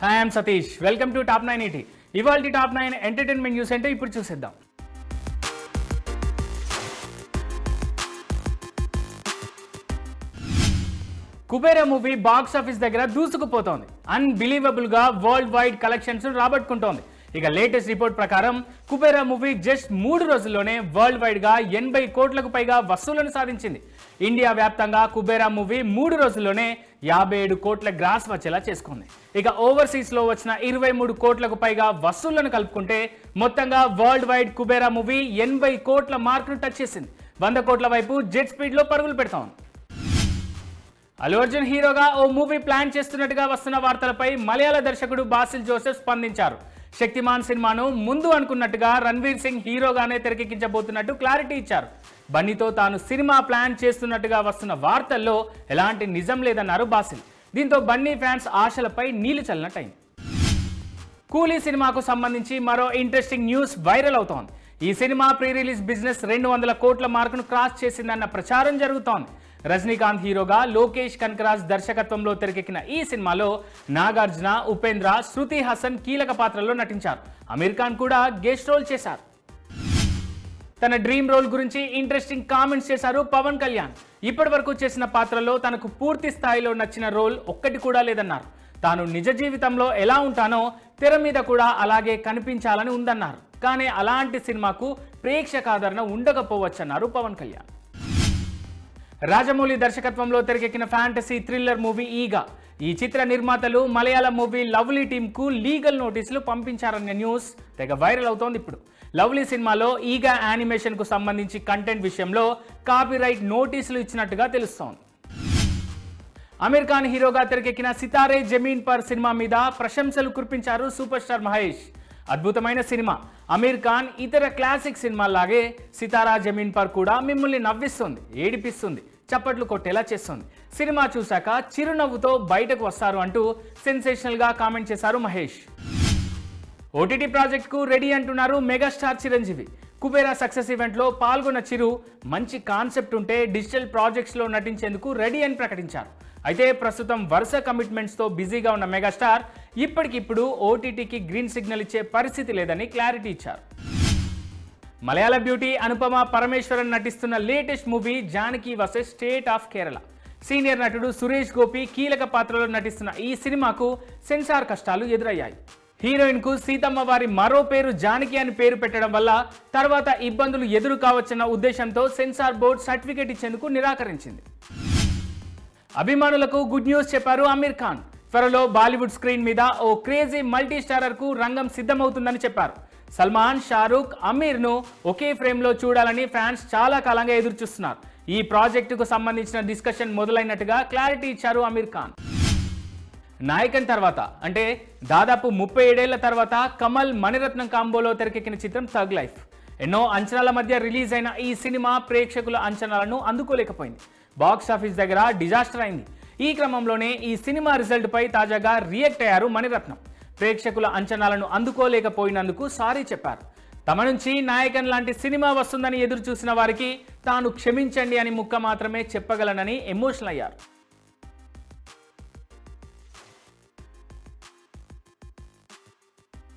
Hi I'm Satish welcome to top nine eighty ఇవాళ top nine entertainment news అంటే ఇప్పుడు చూసేద్దాం. కుబేర మూవీ బాక్స్ ఆఫీస్ దగ్గర దూసుకుపోతోంది. అన్బిలీవబుల్గా వరల్డ్ వైడ్ కలెక్షన్స్ రాబట్టుకుంటోంది. ఇక లేటెస్ట్ రిపోర్ట్ ప్రకారం కుబేరా మూవీ జస్ట్ మూడు రోజుల్లోనే వరల్డ్ వైడ్గా ఎనభై కోట్లకు పైగా వసూళ్ళను సాధించింది. ఇండియా వ్యాప్తంగా కుబేరా మూవీ మూడు రోజుల్లోనే యాభై ఏడు కోట్ల గ్రాస్ వచ్చేలా చేసుకుంది. ఇక ఓవర్సీస్లో వచ్చిన ఇరవై మూడు కోట్లకు పైగా వసూళ్ళను కలుపుకుంటే మొత్తంగా వరల్డ్ వైడ్ కుబేరా మూవీ ఎనభై కోట్ల మార్కును టచ్ చేసింది. వంద కోట్ల వైపు జెట్ స్పీడ్లో పరుగులు పెడతా. ఉంది అల్లు అర్జున్ హీరోగా ఓ మూవీ ప్లాన్ చేస్తున్నట్టుగా వస్తున్న వార్తలపై మలయాళ దర్శకుడు బాసిల్ జోసెఫ్ స్పందించారు. శక్తిమాన్ సినిమాను ముందు అనుకున్నట్టుగా రణ్వీర్ సింగ్ హీరోగానే తెరకెక్కించబోతున్నట్టు క్లారిటీ ఇచ్చారు. బన్నీతో తాను సినిమా ప్లాన్ చేస్తున్నట్టుగా వస్తున్న వార్తల్లో ఎలాంటి నిజం లేదన్నారు బాసిల్. దీంతో బన్నీ ఫ్యాన్స్ ఆశలపై నీళ్ళు చల్లినట్టయింది. కూలీ సినిమాకు సంబంధించి మరో ఇంట్రెస్టింగ్ న్యూస్ వైరల్ అవుతోంది. ఈ సినిమా ప్రీ రిలీజ్ బిజినెస్ రెండు వందల కోట్ల మార్కును క్రాస్ చేసిందన్న ప్రచారం జరుగుతోంది. రజనీకాంత్ హీరోగా లోకేష్ కనకరాజ్ దర్శకత్వంలో తెరకెక్కిన ఈ సినిమాలో నాగార్జున ఉపేంద్ర శృతి హాసన్ కీలక పాత్రల్లో నటించారు. అమీర్ ఖాన్ కూడా గెస్ట్ రోల్ చేశారు. తన డ్రీమ్ రోల్ గురించి ఇంట్రెస్టింగ్ కామెంట్స్ చేశారు పవన్ కళ్యాణ్. ఇప్పటి వరకు చేసిన పాత్రలో తనకు పూర్తి స్థాయిలో నచ్చిన రోల్ ఒక్కటి కూడా లేదన్నారు. తాను నిజ జీవితంలో ఎలా ఉంటానో తెర మీద కూడా అలాగే కనిపించాలని ఉందన్నారు. కానీ అలాంటి సినిమాకు ప్రేక్షకాదరణ ఉండకపోవచ్చన్నారు పవన్ కళ్యాణ్. రాజమౌళి దర్శకత్వంలో తెరకెక్కిన ఫ్యాంటసీ థ్రిల్లర్ మూవీ ఈగా. ఈ చిత్ర నిర్మాతలు మలయాళం మూవీ లవ్లీ టీంకు లీగల్ నోటీసులు పంపించారన్న న్యూస్ తెగ వైరల్ అవుతోంది ఇప్పుడు. లవ్లీ సినిమాలో ఈగా యానిమేషన్కు సంబంధించి కంటెంట్ విషయంలో కాపీరైట్ నోటీసులు ఇచ్చినట్టుగా తెలుస్తోంది. అమీర్ ఖాన్ హీరోగా తెరకెక్కిన సితారే జమీన్ పర్ సినిమా మీద ప్రశంసలు కురిపించారు సూపర్ స్టార్ మహేష్. అద్భుతమైన సినిమా. అమీర్ ఖాన్ ఇతర క్లాసిక్ సినిమాలాగే సితారా జమీన్ పర్ కూడా మిమ్మల్ని నవ్విస్తుంది ఏడిపిస్తుంది. చప్పట్లు కొట్టేలా చేస్తుంది. సినిమా చూశాక చిరునవ్వుతో బయటకు వస్తారు అంటూ సెన్సేషనల్గా కామెంట్ చేశారు మహేష్. ఓటీటీ ప్రాజెక్ట్కు రెడీ అంటున్నారు మెగాస్టార్ చిరంజీవి. కుబేరా సక్సెస్ ఈవెంట్లో పాల్గొన్న చిరు మంచి కాన్సెప్ట్ ఉంటే డిజిటల్ ప్రాజెక్ట్స్లో నటించేందుకు రెడీ అని ప్రకటించారు. అయితే ప్రస్తుతం వరుస కమిట్మెంట్స్తో బిజీగా ఉన్న మెగాస్టార్ ఇప్పటికిప్పుడు ఓటీటీకి గ్రీన్ సిగ్నల్ ఇచ్చే పరిస్థితి లేదని క్లారిటీ ఇచ్చారు. మలయాళ బ్యూటీ అనుపమ పరమేశ్వరన్ నటిస్తున్న latest movie Janaki versus state of Kerala. Senior నటుడు సురేష్ గోపి కీలక పాత్రలో నటిస్తున్న ఈ సినిమాకు సెన్సార్ కష్టాలు ఎదురయ్యాయి. హీరోయిన్కు సీతమ్మ వారి మరో పేరు జానకి అని పేరు పెట్టడం వల్ల తర్వాత ఇబ్బందులు ఎదురు కావచ్చన్న ఉద్దేశంతో సెన్సార్ బోర్డు సర్టిఫికేట్ ఇచ్చేందుకు నిరాకరించింది. అభిమానులకు గుడ్ న్యూస్ చెప్పారు అమీర్ ఖాన్. త్వరలో బాలీవుడ్ స్క్రీన్ మీద ఓ క్రేజీ మల్టీ స్టారర్కు రంగం సిద్ధమవుతుందని చెప్పారు. సల్మాన్ షారూక్ అమీర్ను ఒకే ఫ్రేమ్లో చూడాలని ఫ్యాన్స్ చాలా కాలంగా ఎదురుచూస్తున్నారు. ఈ ప్రాజెక్టుకు సంబంధించిన డిస్కషన్ మొదలైనట్టుగా క్లారిటీ ఇచ్చారు అమీర్ ఖాన్. నాయకన్ తర్వాత అంటే దాదాపు ముప్పై ఏడేళ్ళ తర్వాత కమల్ మణిరత్నం కాంబోలో తెరకెక్కిన చిత్రం థగ్ లైఫ్. ఎన్నో అంచనాల మధ్య రిలీజ్ అయిన ఈ సినిమా ప్రేక్షకుల అంచనాలను అందుకోలేకపోయింది. బాక్స్ ఆఫీస్ దగ్గర డిజాస్టర్ అయింది. ఈ క్రమంలోనే ఈ సినిమా రిజల్ట్ పై తాజాగా రియాక్ట్ అయ్యారు మణిరత్నం. ప్రేక్షకుల అంచనాలను అందుకోలేకపోయినందుకు సారీ చెప్పారు. తమ నుంచి నాయకన్ లాంటి సినిమా వస్తుందని ఎదురు చూసిన వారికి తాను క్షమించండి అని ముక్క మాత్రమే చెప్పగలనని ఎమోషనల్ అయ్యారు.